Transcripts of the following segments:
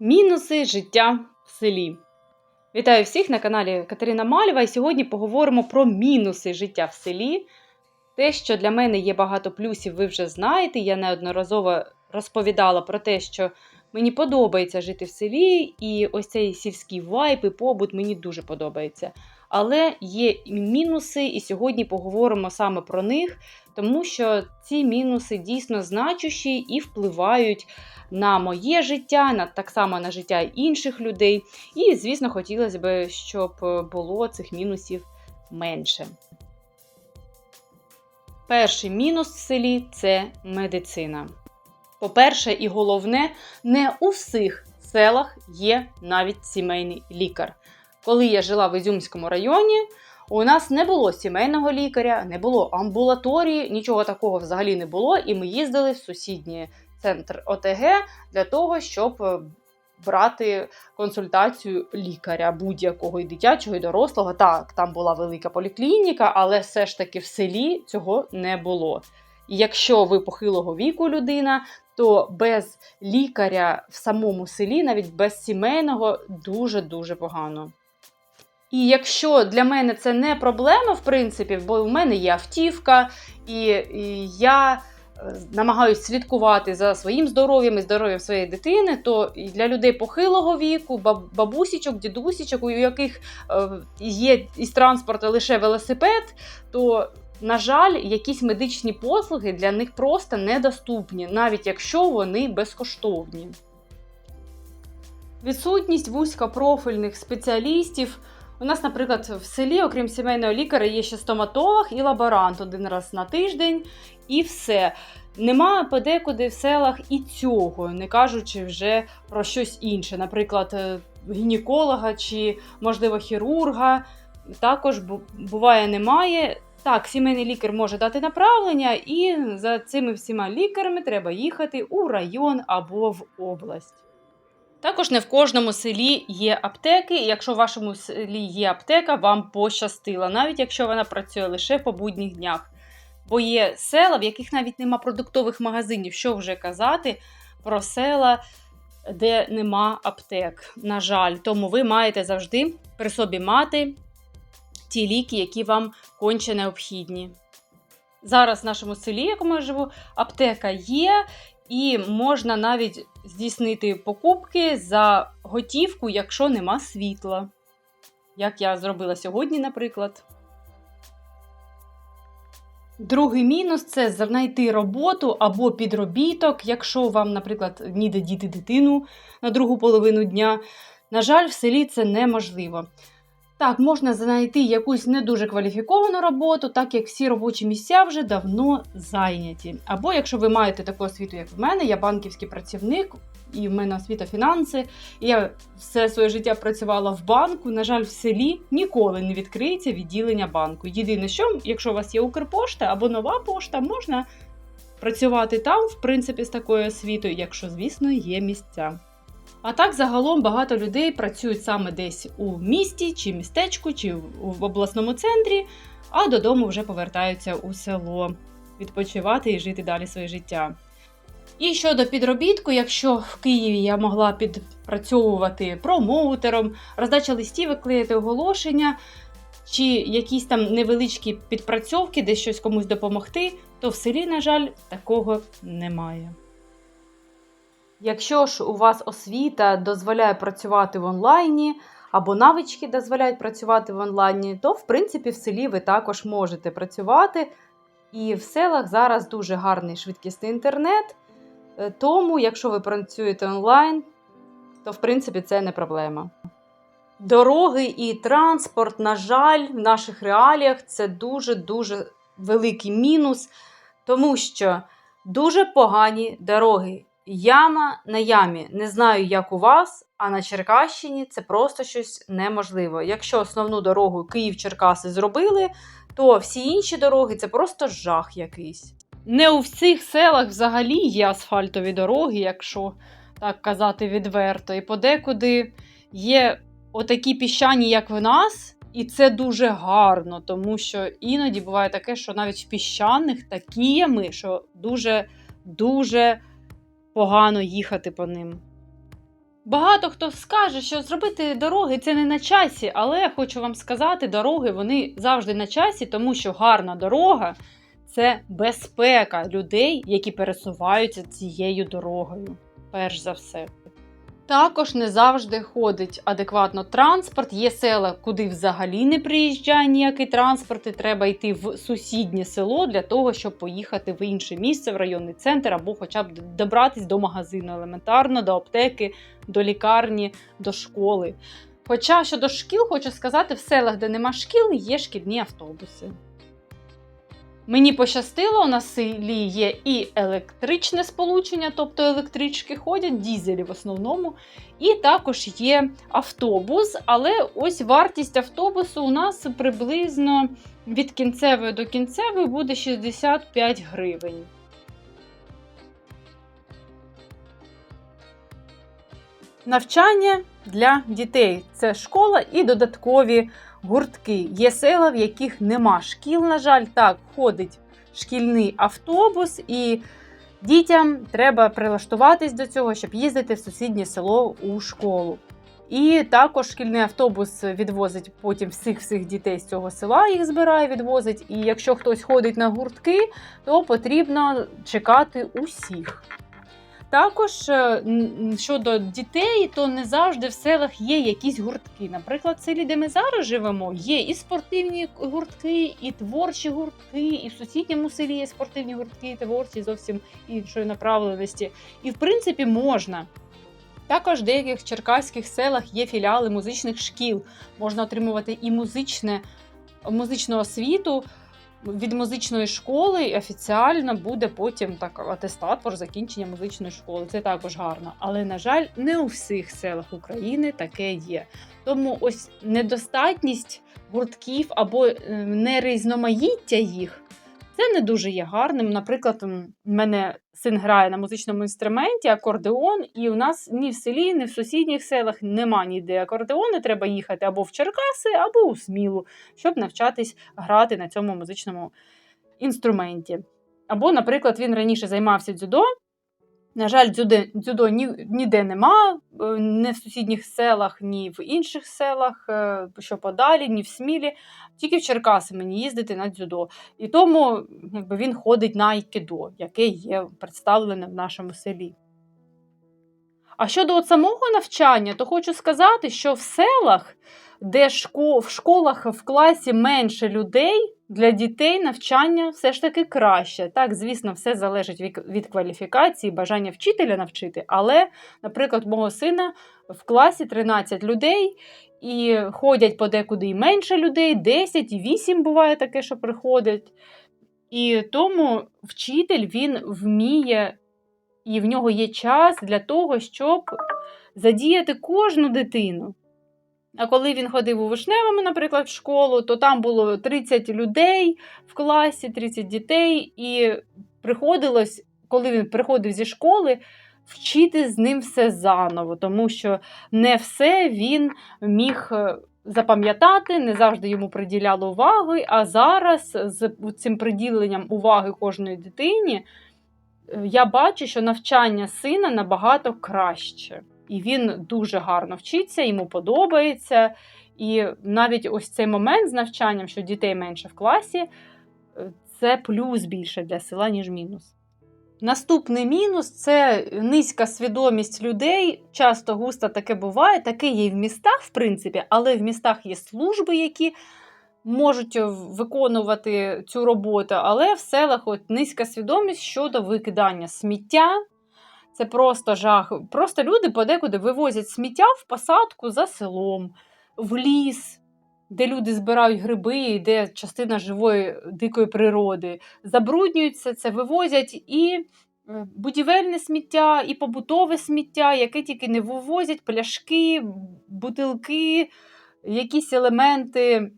Мінуси життя в селі. Вітаю всіх на каналі Катерина Мальва. І сьогодні поговоримо про мінуси життя в селі. Те, що для мене є багато плюсів, ви вже знаєте. Я неодноразово розповідала про те, що мені подобається жити в селі, і ось цей сільський вайб і побут мені дуже подобається. Але є мінуси, і сьогодні поговоримо саме про них, тому що ці мінуси дійсно значущі і впливають на моє життя, на так само на життя інших людей. І, звісно, хотілося б, щоб було цих мінусів менше. Перший мінус в селі це медицина. По-перше, і головне, не у всіх селах є навіть сімейний лікар. Коли я жила в Ізюмському районі, у нас не було сімейного лікаря, не було амбулаторії, нічого такого взагалі не було, і ми їздили в сусідній центр ОТГ для того, щоб е, брати консультацію лікаря будь-якого і дитячого, і дорослого. Так, там була велика поліклініка, але все ж таки в селі цього не було. І якщо ви похилого віку людина, то без лікаря в самому селі, навіть без сімейного, дуже-дуже погано. І якщо для мене це не проблема, в принципі, бо в мене є автівка, і, і я е, намагаюся слідкувати за своїм здоров'ям і здоров'ям своєї дитини, то для людей похилого віку, баб- бабусічок, дідусічок, у яких е, є із транспорту лише велосипед, то на жаль, якісь медичні послуги для них просто недоступні, навіть якщо вони безкоштовні. Відсутність вузькопрофільних спеціалістів. У нас, наприклад, в селі, окрім сімейного лікаря, є ще стоматолог і лаборант один раз на тиждень, і все. Нема подекуди в селах і цього, не кажучи вже про щось інше, наприклад, е, гінеколога чи, можливо, хірурга. Також буває, немає. Так, сімейний лікар може дати направлення, і за цими всіма лікарями треба їхати у район або в область. Також не в кожному селі є аптеки, і якщо в вашому селі є аптека, вам пощастило, навіть якщо вона працює лише по будніх днях. Бо є села, в яких навіть нема продуктових магазинів, що вже казати про села, де нема аптек. На жаль, тому ви маєте завжди при собі мати ті ліки, які вам конче необхідні. Зараз в нашому селі, якому я живу, аптека є, і можна навіть здійснити покупки за готівку, якщо нема світла. Як я зробила сьогодні, наприклад. Другий мінус це знайти роботу або підробіток, якщо вам, наприклад, ніде діти дитину на другу половину дня. На жаль, в селі це неможливо. Так, можна знайти якусь не дуже кваліфіковану роботу, так як всі робочі місця вже давно зайняті. Або якщо ви маєте таку освіту, як в мене, я банківський працівник, і в мене освіта фінанси, я все своє життя працювала в банку. На жаль, в селі ніколи не відкриється відділення банку. Єдине, що якщо у вас є Укрпошта або нова пошта, можна працювати там, в принципі, з такою освітою, якщо, звісно, є місця. А так, загалом багато людей працюють саме десь у місті, чи містечку, чи в обласному центрі, а додому вже повертаються у село відпочивати і жити далі своє життя. І щодо підробітку, якщо в Києві я могла підпрацьовувати промоутером, роздача листів, клеїти оголошення, чи якісь там невеличкі підпрацьовки, де щось комусь допомогти, то в селі, на жаль, такого немає. Якщо ж у вас освіта дозволяє працювати в онлайні, або навички дозволяють працювати в онлайні, то в принципі в селі ви також можете працювати. І в селах зараз дуже гарний швидкісний інтернет. Е, Тому, якщо ви працюєте онлайн, то в принципі це не проблема. Дороги і транспорт, на жаль, в наших реаліях це дуже-дуже великий мінус, тому що дуже погані дороги. Яма на ямі. Не знаю, як у вас, а на Черкащині це просто щось неможливо. Якщо основну дорогу Київ-Черкаси зробили, то всі інші дороги це просто жах якийсь. Не у всіх селах взагалі є асфальтові дороги, якщо так казати відверто. І подекуди є отакі піщані, як в нас, і це дуже гарно, тому що іноді буває таке, що навіть в піщаних такі ями, що дуже дуже погано їхати по ним. Багато хто скаже, що зробити дороги це не на часі, але хочу вам сказати, дороги вони завжди на часі, тому що гарна дорога це безпека людей, які пересуваються цією дорогою. Перш за все. Також не завжди ходить адекватно транспорт. Є села, куди взагалі не приїжджає ніякий транспорт, і треба йти в сусіднє село для того, щоб поїхати в інше місце, в районний центр, або хоча б добратись до магазину елементарно, до аптеки, до лікарні, до школи. Хоча щодо шкіл, хочу сказати, в селах, де нема шкіл, є шкільні автобуси. Мені пощастило, у нас селі є і електричне сполучення, тобто електрички ходять, дізелі в основному. І також є автобус, але ось вартість автобусу у нас приблизно від кінцевої до кінцевої буде 65 гривень. Навчання для дітей це школа і додаткові гуртки. Є села, в яких нема шкіл, на жаль, так, ходить шкільний автобус, і дітям треба прилаштуватись до цього, щоб їздити в сусіднє село у школу. І також шкільний автобус відвозить потім всіх всіх дітей з цього села, їх збирає, відвозить. І якщо хтось ходить на гуртки, то потрібно чекати усіх. Також е, щодо дітей, то не завжди в селах є якісь гуртки. Наприклад, в селі, де ми зараз живемо, є і спортивні гуртки, і творчі гуртки, і в сусідньому селі є спортивні гуртки, і творчі зовсім іншої направленості. І в принципі можна. Також в деяких черкаських селах є філіали музичних шкіл. Можна отримувати і музичне, музичну освіту від музичної школи офіціально буде потім так атестат про закінчення музичної школи. Це також гарно. Але, на жаль, не у всіх селах України таке є. Тому ось недостатність гуртків або е, нерізноманіття їх. Це не дуже є гарним. Наприклад, у мене син грає на музичному інструменті акордеон, і у нас ні в селі, ні в сусідніх селах нема ніде акордеону. Треба їхати або в Черкаси, або у Смілу, щоб навчатись грати на цьому музичному інструменті. Або, наприклад, він раніше займався дзюдо. На жаль, дзюдо, дзюдо ні, ніде нема, е, не в сусідніх селах, ні в інших селах, е, що подалі, ні в Смілі. Тільки в Черкаси мені їздити на дзюдо. І тому якби, він ходить на айкідо, яке є представлене в нашому селі. А щодо от самого навчання, то хочу сказати, що в селах, де шко... в школах в класі менше людей, для дітей навчання все ж таки краще. Так, звісно, все залежить від, кваліфікації, бажання вчителя навчити. Але, наприклад, мого сина в класі 13 людей, і ходять подекуди і менше людей, 10 і 8 буває таке, що приходять. І тому вчитель він вміє, і в нього є час для того, щоб задіяти кожну дитину. А коли він ходив у Вишневому, наприклад, в школу, то там було 30 людей в класі, 30 дітей, і приходилось, коли він приходив зі школи, вчити з ним все заново, тому що не все він міг е, запам'ятати, не завжди йому приділяли уваги. А зараз з цим приділенням уваги кожної дитині е, я бачу, що навчання сина набагато краще. І він дуже гарно вчиться, йому подобається. І навіть ось цей момент з навчанням, що дітей менше в класі, е, це плюс більше для села, ніж мінус. Наступний мінус це низька свідомість людей. Часто густо таке буває, таке є і в містах, в принципі, але в містах є служби, які можуть виконувати цю роботу, але в селах от низька свідомість щодо викидання сміття. Це просто жах. Просто люди подекуди вивозять сміття в посадку за селом, в ліс, де люди збирають гриби, де частина живої дикої природи. Забруднюються це, вивозять і е, будівельне сміття, і побутове сміття, яке тільки не вивозять, пляшки, бутилки, якісь елементи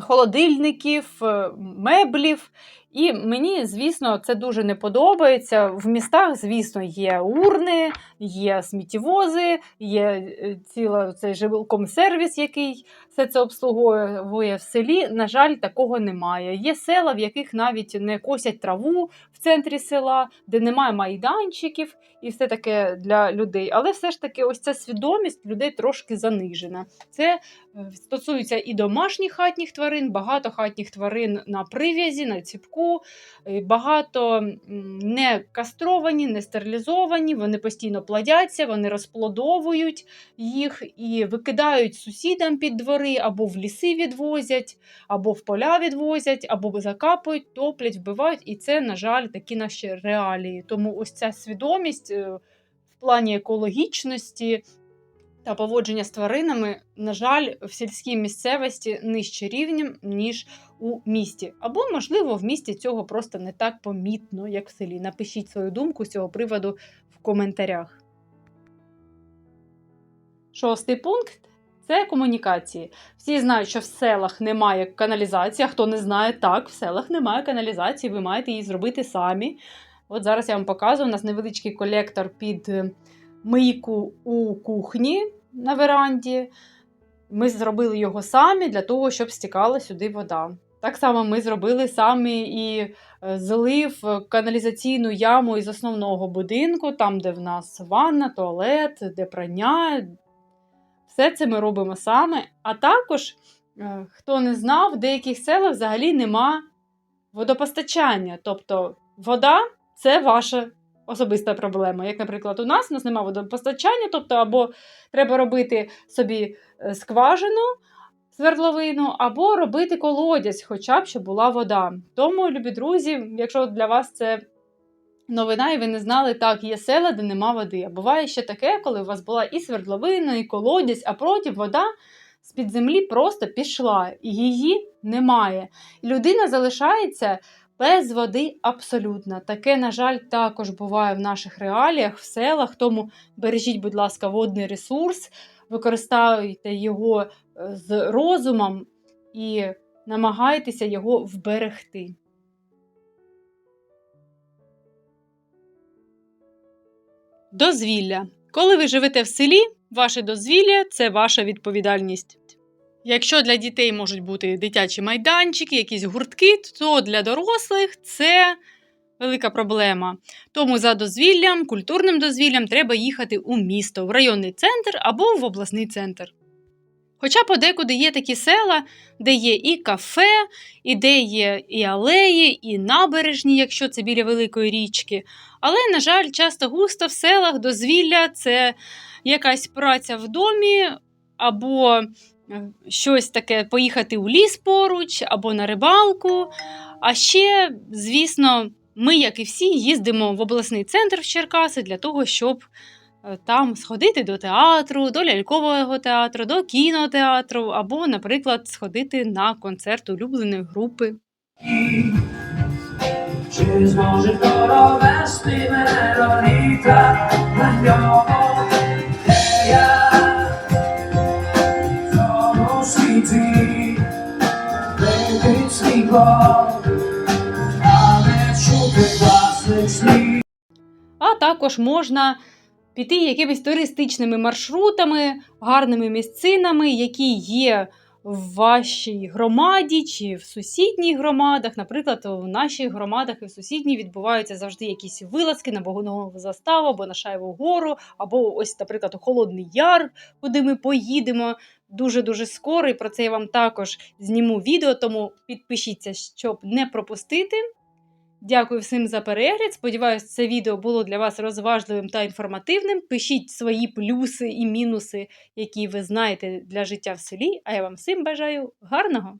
холодильників, е, меблів. І мені, звісно, це дуже не подобається. В містах, звісно, є урни, є сміттєвози, є е, ціла цей жилком сервіс, який все це обслуговує в селі. На жаль, такого немає. Є села, в яких навіть не косять траву в центрі села, де немає майданчиків і все таке для людей. Але все ж таки, ось ця свідомість людей трошки занижена. Це е, стосується і домашніх хатніх тварин, багато хатніх тварин на прив'язі, на ціпку, е, багато не кастровані, не стерилізовані, вони постійно плодяться, вони розплодовують їх і викидають сусідам під двори, або в ліси відвозять, або в поля відвозять, або закапують, топлять, вбивають. І це, на жаль, такі наші реалії. Тому ось ця свідомість е, в плані екологічності та поводження з тваринами, на жаль, в сільській місцевості нижче рівнем, ніж у місті. Або, можливо, в місті цього просто не так помітно, як в селі. Напишіть свою думку з цього приводу в коментарях. Шостий пункт це комунікації. Всі знають, що в селах немає каналізації. Хто не знає, так, в селах немає каналізації, ви маєте її зробити самі. От зараз я вам показую. У нас невеличкий колектор під е, мийку у кухні на веранді. Ми зробили його самі для того, щоб стікала сюди вода. Так само ми зробили самі і е, злив е, каналізаційну яму із основного будинку, там, де в нас ванна, туалет, де прання. Все це ми робимо саме. А також, е, хто не знав, в деяких селах взагалі нема водопостачання. Тобто вода це ваша особиста проблема. Як, наприклад, у нас у нас немає водопостачання, тобто або треба робити собі е, скважину, свердловину, або робити колодязь, хоча б щоб була вода. Тому, любі друзі, якщо для вас це новина, і ви не знали, так, є села, де нема води. А буває ще таке, коли у вас була і свердловина, і колодязь, а потім вода з-під землі просто пішла, і її немає. Людина залишається без води абсолютно. Таке, на жаль, також буває в наших реаліях, в селах. Тому бережіть, будь ласка, водний ресурс, використовуйте його е, з розумом і намагайтеся його вберегти. Дозвілля. Коли ви живете в селі, ваше дозвілля це ваша відповідальність. Якщо для дітей можуть бути дитячі майданчики, якісь гуртки, то для дорослих це велика проблема. Тому за дозвіллям, культурним дозвіллям треба їхати у місто, в районний центр або в обласний центр. Хоча подекуди є такі села, де є і кафе, і де є і алеї, і набережні, якщо це біля великої річки. Але, на жаль, часто густо в селах дозвілля це якась праця в домі, або щось таке поїхати у ліс поруч, або на рибалку. А ще, звісно, ми, як і всі, їздимо в обласний центр в Черкаси для того, щоб е, там сходити до театру, до лялькового театру, до кінотеатру, або, наприклад, сходити на концерт улюбленої групи. Чи зможе хто довести мене до літа на а також можна піти якимись туристичними маршрутами, гарними місцинами, які є в вашій громаді чи в сусідніх громадах. Наприклад, в наших громадах і в сусідній відбуваються завжди якісь вилазки на Богонову заставу або на Шаєву гору, або ось, наприклад, у Холодний Яр, куди ми поїдемо дуже-дуже скоро. І про це я вам також зніму відео, тому підпишіться, щоб не пропустити. Дякую всім за перегляд. Сподіваюсь, це відео було для вас розважливим та інформативним. Пишіть свої плюси і мінуси, які ви знаєте для життя в селі. А я вам всім бажаю гарного!